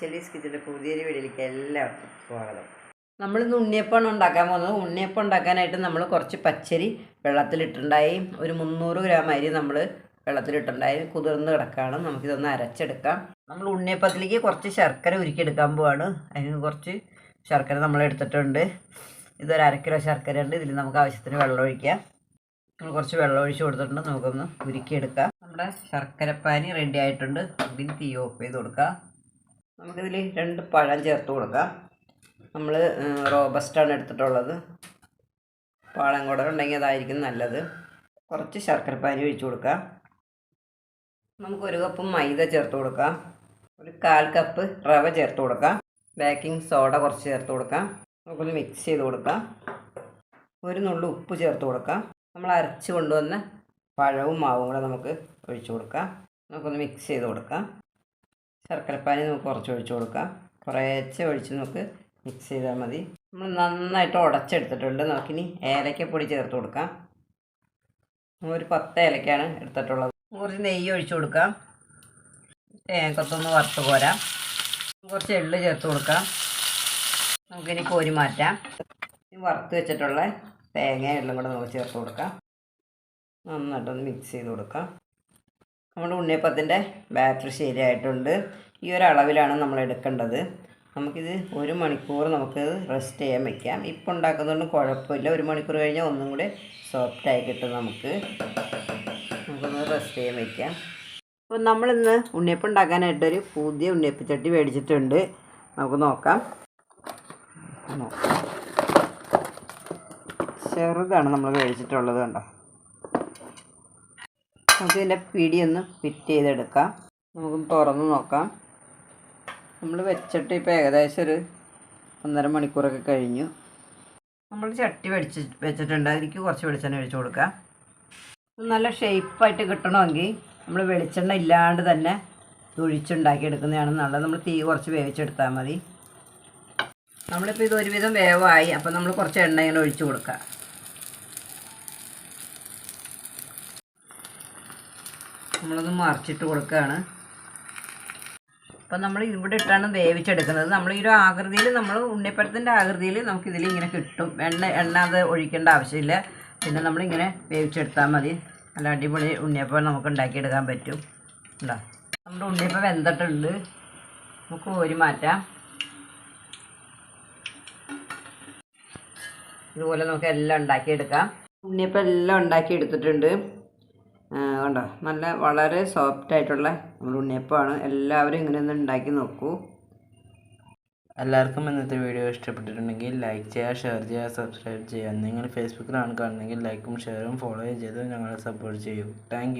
ഷെലീസ് കിച്ചന്റെ പുതിയൊരു വീഡിയോയിലേക്ക് എല്ലാവർക്കും സ്വാഗതം. നമ്മളിന്ന് ഉണ്ണിയപ്പം ഉണ്ടാക്കാൻ പോകുന്നത്. ഉണ്ണിയപ്പം ഉണ്ടാക്കാനായിട്ട് നമ്മൾ കുറച്ച് പച്ചരി വെള്ളത്തിലിട്ടുണ്ടായി. ഒരു മുന്നൂറ് ഗ്രാം അരി നമ്മൾ വെള്ളത്തിലിട്ടുണ്ടായി. കുതിർന്ന് കിടക്കുകയാണ് നമുക്കിതൊന്ന് അരച്ചെടുക്കാം. നമ്മൾ ഉണ്ണിയപ്പത്തിലേക്ക് കുറച്ച് ശർക്കര ഉരുക്കിയെടുക്കാൻ പോവാണ്. അതിന് കുറച്ച് ശർക്കര നമ്മൾ എടുത്തിട്ടുണ്ട്. ഇതൊരു അര കിലോ ശർക്കര ഉണ്ട് ഇതിൽ നമുക്ക് ആവശ്യത്തിന് വെള്ളം ഒഴിക്കാം. നമ്മൾ കുറച്ച് വെള്ളം ഒഴിച്ച് കൊടുത്തിട്ടുണ്ട്. നമുക്കൊന്ന് ഉരുക്കിയെടുക്കാം. നമ്മുടെ ശർക്കരപ്പാനി റെഡി ആയിട്ടുണ്ട്. അതിന് തീ ഓഫ് ചെയ്ത് കൊടുക്കാം. നമുക്കിതിൽ രണ്ട് പഴം ചേർത്ത് കൊടുക്കാം. നമ്മൾ റോബസ്റ്റാണ് എടുത്തിട്ടുള്ളത്. പാളം കൂടെ ഉണ്ടെങ്കിൽ അതായിരിക്കും നല്ലത്. കുറച്ച് ശർക്കരപ്പാനി ഒഴിച്ചു കൊടുക്കാം. നമുക്കൊരു കപ്പ് മൈദ ചേർത്ത് കൊടുക്കാം. ഒരു കാൽ കപ്പ് റവ ചേർത്ത് കൊടുക്കാം. ബേക്കിംഗ് സോഡ കുറച്ച് ചേർത്ത് കൊടുക്കാം. നമുക്കൊന്ന് മിക്സ് ചെയ്ത് കൊടുക്കാം. ഒരു നുള്ളു ഉപ്പ് ചേർത്ത് കൊടുക്കാം. നമ്മൾ അരച്ച് കൊണ്ടുവന്ന പഴവും മാവും കൂടെ നമുക്ക് ഒഴിച്ചു കൊടുക്കാം. നമുക്കൊന്ന് മിക്സ് ചെയ്ത് കൊടുക്കാം. ശർക്കരപ്പാനി നമുക്ക് കുറച്ച് ഒഴിച്ച് കൊടുക്കാം. കുറേച്ച് ഒഴിച്ച് നമുക്ക് മിക്സ് ചെയ്താൽ മതി. നമ്മൾ നന്നായിട്ട് ഉടച്ചെടുത്തിട്ടുണ്ട്. നമുക്കിനി ഏലക്കപ്പൊടി ചേർത്ത് കൊടുക്കാം. ഒരു പത്ത് ഏലക്കയാണ് എടുത്തിട്ടുള്ളത്. കുറച്ച് നെയ്യ് ഒഴിച്ച് കൊടുക്കാം. തേങ്ങക്കൊത്തൊന്ന് വറുത്ത് പോരാം കുറച്ച് എള്ള് ചേർത്ത് കൊടുക്കാം. നമുക്കിനി കോരി മാറ്റാം. വറുത്ത് വെച്ചിട്ടുള്ള തേങ്ങ എള്ളും കൂടെ നമുക്ക് ചേർത്ത് കൊടുക്കാം. നന്നായിട്ടൊന്ന് മിക്സ് ചെയ്ത് കൊടുക്കാം. നമ്മുടെ ഉണ്ണിയപ്പത്തിന്റെ ബാറ്ററി ശരിയായിട്ടുണ്ട്. ഈ ഒരു അളവിലാണ് നമ്മൾ എടുക്കേണ്ടത്. നമുക്കിത് ഒരു മണിക്കൂർ നമുക്ക് റെസ്റ്റ് ചെയ്യാൻ വെക്കാം. ഇപ്പോൾ ഉണ്ടാക്കുന്നതുകൊണ്ട് കുഴപ്പമില്ല. ഒരു മണിക്കൂർ കഴിഞ്ഞാൽ ഒന്നും കൂടി സോഫ്റ്റായി കിട്ടും നമുക്ക്. നമുക്കൊന്ന് റെസ്റ്റ് ചെയ്യാൻ വെക്കാം. അപ്പോൾ നമ്മളിന്ന് ഉണ്ണിയപ്പം ഉണ്ടാക്കാനായിട്ടൊരു പുതിയ ഉണ്ണിയപ്പച്ചട്ടി മേടിച്ചിട്ടുണ്ട്. നമുക്ക് നോക്കാം. ചെറുതാണ് നമ്മൾ മേടിച്ചിട്ടുള്ളത് കണ്ടോ? നമുക്ക് ഇതിന്റെ പിടി ഒന്ന് ഫിറ്റ് ചെയ്തെടുക്കാം. നമുക്ക് തുറന്ന് നോക്കാം. നമ്മൾ വെച്ചിട്ട് ഇപ്പോൾ ഏകദേശം ഒരു ഒന്നര മണിക്കൂറൊക്കെ കഴിഞ്ഞു. നമ്മൾ ചട്ടി വെടിച്ച് വെച്ചിട്ടുണ്ട്. അതിലേക്ക് കുറച്ച് വെളിച്ചെണ്ണ ഒഴിച്ചു കൊടുക്കാം. നല്ല ഷേപ്പായിട്ട് കിട്ടണമെങ്കിൽ നമ്മൾ വെളിച്ചെണ്ണ ഇല്ലാണ്ട് തന്നെ ഒഴിച്ചുണ്ടാക്കി എടുക്കുന്നതാണ് നല്ലത്. നമ്മൾ തീ കുറച്ച് വേവിച്ചെടുത്താൽ മതി. നമ്മളിപ്പോൾ ഇത് ഒരുവിധം വേവായി. അപ്പോൾ നമ്മൾ കുറച്ച് എണ്ണ ഇങ്ങനെ ഒഴിച്ചു കൊടുക്കുക നമ്മളത് മറിച്ചിട്ട് കൊടുക്കുകയാണ്. അപ്പം നമ്മൾ ഇവിടെ ഇട്ടാണ് വേവിച്ചെടുക്കുന്നത്. നമ്മൾ ഈ ഒരു ആകൃതിയിൽ നമ്മൾ ഉണ്ണിപ്പഴത്തിന്റെ ആകൃതിയിൽ നമുക്കിതിൽ ഇങ്ങനെ കിട്ടും. എണ്ണ എണ്ണ അത് ഒഴിക്കേണ്ട ആവശ്യമില്ല. പിന്നെ നമ്മളിങ്ങനെ വേവിച്ചെടുത്താൽ മതി. നല്ല അടിപൊളി ഉണ്ണിയപ്പം നമുക്ക് ഉണ്ടാക്കിയെടുക്കാൻ പറ്റും. ഉണ്ടോ നമ്മുടെ ഉണ്ണിയപ്പം വെന്തിട്ടുണ്ട്. നമുക്ക് ഒരു മാറ്റാം. ഇതുപോലെ നമുക്ക് എല്ലാം ഉണ്ടാക്കിയെടുക്കാം. ഉണ്ണിയപ്പം എല്ലാം ഉണ്ടാക്കി എടുത്തിട്ടുണ്ട് കണ്ടോ? നല്ല വളരെ സോഫ്റ്റ് ആയിട്ടുള്ള നമ്മുടെ ഉണ്ണിയപ്പമാണ്. എല്ലാവരും ഇങ്ങനെ ഒന്ന് ഉണ്ടാക്കി നോക്കൂ. എല്ലാവർക്കും ഇന്നത്തെ വീഡിയോ ഇഷ്ടപ്പെട്ടിട്ടുണ്ടെങ്കിൽ ലൈക്ക് ചെയ്യുക ഷെയർ ചെയ്യുക സബ്സ്ക്രൈബ് ചെയ്യുക. നിങ്ങൾ ഫേസ്ബുക്കിലാണ് കാണുന്നതെങ്കിൽ ലൈക്കും ഷെയറും ഫോളോയും ചെയ്ത് ഞങ്ങളെ സപ്പോർട്ട് ചെയ്യൂ. താങ്ക്